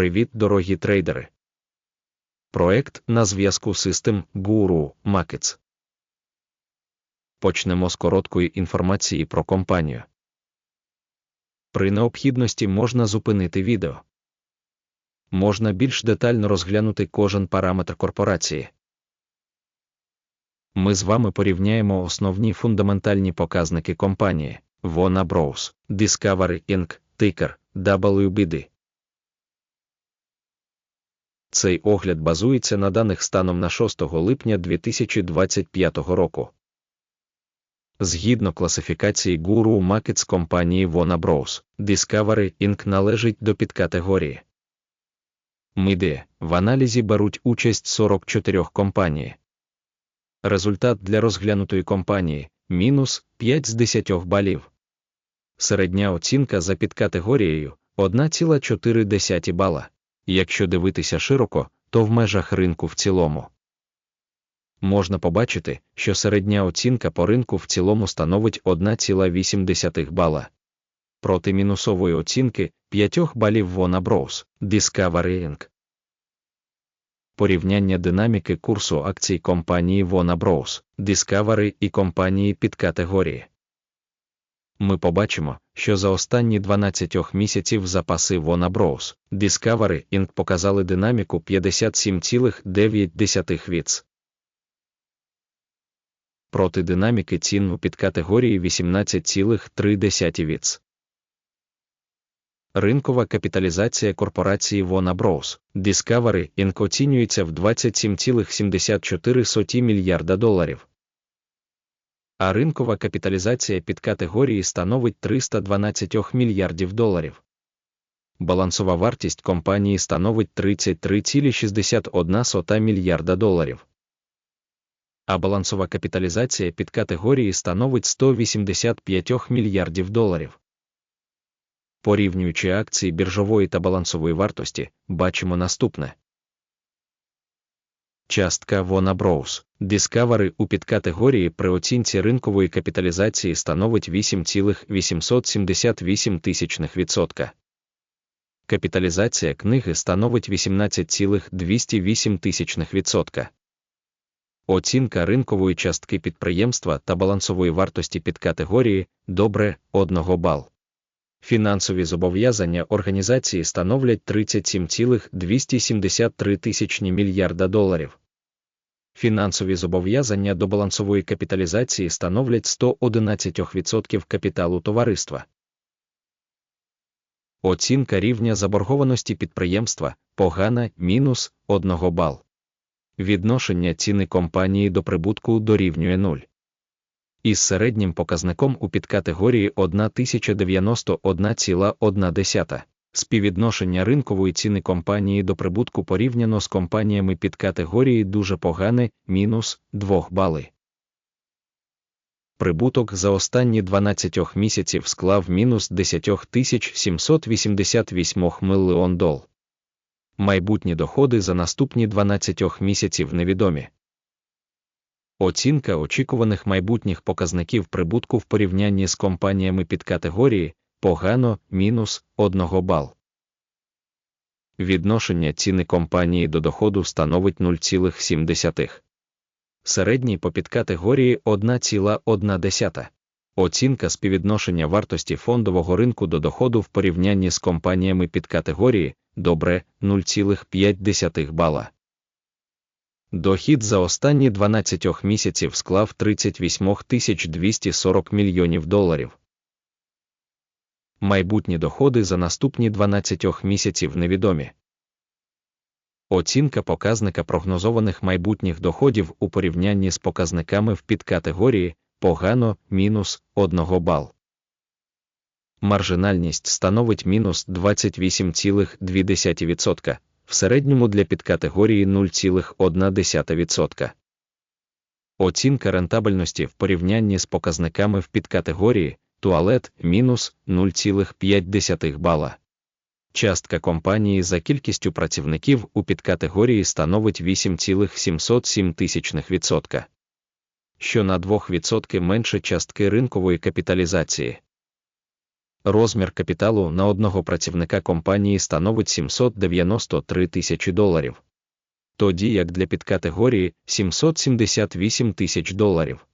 Привіт, дорогі трейдери! Проект на зв'язку System Guru Markets. Почнемо з короткої інформації про компанію. При необхідності можна зупинити відео. Можна більш детально розглянути кожен параметр корпорації. Ми з вами порівняємо основні фундаментальні показники компанії Warner Bros., Discovery Inc., Ticker, WBD. Цей огляд базується на даних станом на 6 липня 2025 року. Згідно класифікації Guru Markets компанії Warner Bros., Discovery Inc. належить до підкатегорії. МИДИ в аналізі беруть участь 44 компаній. Результат для розглянутої компанії мінус 5 з 10 балів. Середня оцінка за підкатегорією 1,4 бала. Якщо дивитися широко, то в межах ринку в цілому. Можна побачити, що середня оцінка по ринку в цілому становить 1,8 бала. Проти мінусової оцінки 5 балів Warner Bros. Discovery Inc. Порівняння динаміки курсу акцій компанії Warner Bros. Discovery і компанії під категорії. Ми побачимо, що за останні 12 місяців запаси Warner Bros. Discovery Inc. показали динаміку 57,9 віц. Проти динаміки цін у підкатегорії 18,3 віц. Ринкова капіталізація корпорації Warner Bros. Discovery Inc. оцінюється в 27,74 мільярда доларів. А ринкова капіталізація підкатегорії становить 312 мільярдів доларів. Балансова вартість компанії становить 33,61 мільярда доларів. А балансова капіталізація підкатегорії становить 185 мільярдів доларів. Порівнюючи акції біржової та балансової вартості, бачимо наступне. Частка Warner Bros. Discovery у підкатегорії при оцінці ринкової капіталізації становить 8,878 відсотка. Капіталізація книги становить 18,208 відсотка. Оцінка ринкової частки підприємства та балансової вартості підкатегорії добре 1 бал. Фінансові зобов'язання організації становлять 37,273 тисячні мільярда доларів. Фінансові зобов'язання до балансової капіталізації становлять 111% капіталу товариства. Оцінка рівня заборгованості підприємства погана мінус 1 бал. Відношення ціни компанії до прибутку дорівнює 0 із середнім показником у підкатегорії 1091,1. Співвідношення ринкової ціни компанії до прибутку порівняно з компаніями під категорії дуже погане мінус 2 бали. Прибуток за останні 12 місяців склав мінус 10 788 мільйон дол. Майбутні доходи за наступні 12 місяців невідомі. Оцінка очікуваних майбутніх показників прибутку в порівнянні з компаніями під категорії погано мінус 1 бал. Відношення ціни компанії до доходу становить 0,7. Середній по підкатегорії 1,1. Оцінка співвідношення вартості фондового ринку до доходу в порівнянні з компаніями під категорії добре 0,5 бала. Дохід за останні 12 місяців склав 38 240 мільйонів доларів. Майбутні доходи за наступні 12 місяців невідомі. Оцінка показника прогнозованих майбутніх доходів у порівнянні з показниками в підкатегорії погано мінус 1 бал. Маржинальність становить мінус 28,2% в середньому для підкатегорії 0,1%. Оцінка рентабельності в порівнянні з показниками в підкатегорії туалет мінус 0,5 бала. Частка компанії за кількістю працівників у підкатегорії становить 8,707%, що на 2% менше частки ринкової капіталізації. Розмір капіталу на одного працівника компанії становить 793 тисячі доларів. Тоді як для підкатегорії 778 тисяч доларів.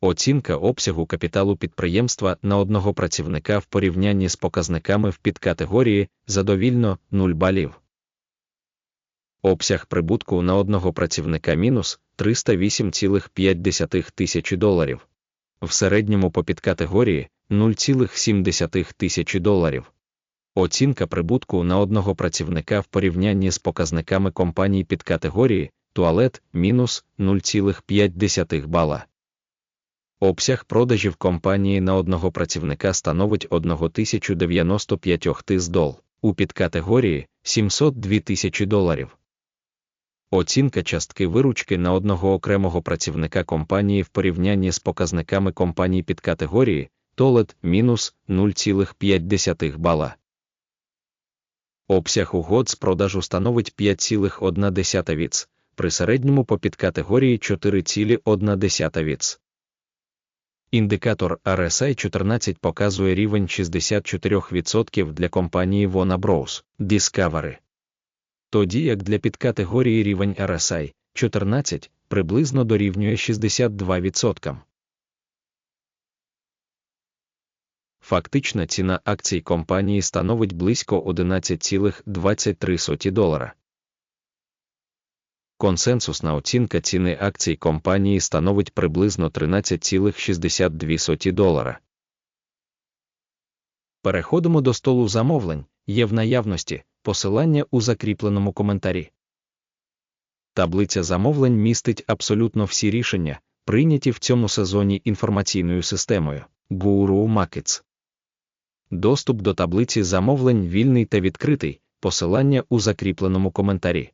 Оцінка обсягу капіталу підприємства на одного працівника в порівнянні з показниками в підкатегорії задовільно 0 балів. Обсяг прибутку на одного працівника мінус 308,5 тисячі доларів. В середньому по підкатегорії 0,7 тисячі доларів. Оцінка прибутку на одного працівника в порівнянні з показниками компаній підкатегорії туалет мінус 0,5 бала. Обсяг продажів компанії на одного працівника становить 1095 тис дол, у підкатегорії 702 тисячі доларів. Оцінка частки виручки на одного окремого працівника компанії в порівнянні з показниками компаній підкатегорії Толет мінус 0,5 бала. Обсяг угод з продажу становить 5,1 віц, при середньому по підкатегорії 4,1 віц. Індикатор RSI 14 показує рівень 64% для компанії Вона Bros. Discovery. Тоді як для підкатегорії рівень RSI 14 приблизно дорівнює 62%. Фактична ціна акцій компанії становить близько 11,23 долара. Консенсусна оцінка ціни акцій компанії становить приблизно 13,62 долара. Переходимо до столу замовлень, є в наявності посилання у закріпленому коментарі. Таблиця замовлень містить абсолютно всі рішення, прийняті в цьому сезоні інформаційною системою Guru Markets. Доступ до таблиці замовлень вільний та відкритий, посилання у закріпленому коментарі.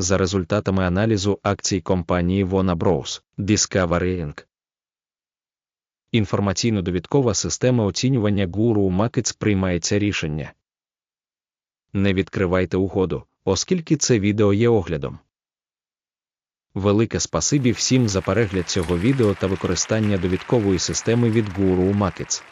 За результатами аналізу акцій компанії Вона Bros. Discovery Inc. Інформаційно-довідкова система оцінювання Guru Markets приймається рішення. Не відкривайте угоду, оскільки це відео є оглядом. Велике спасибі всім за перегляд цього відео та використання довідкової системи від Guru Markets.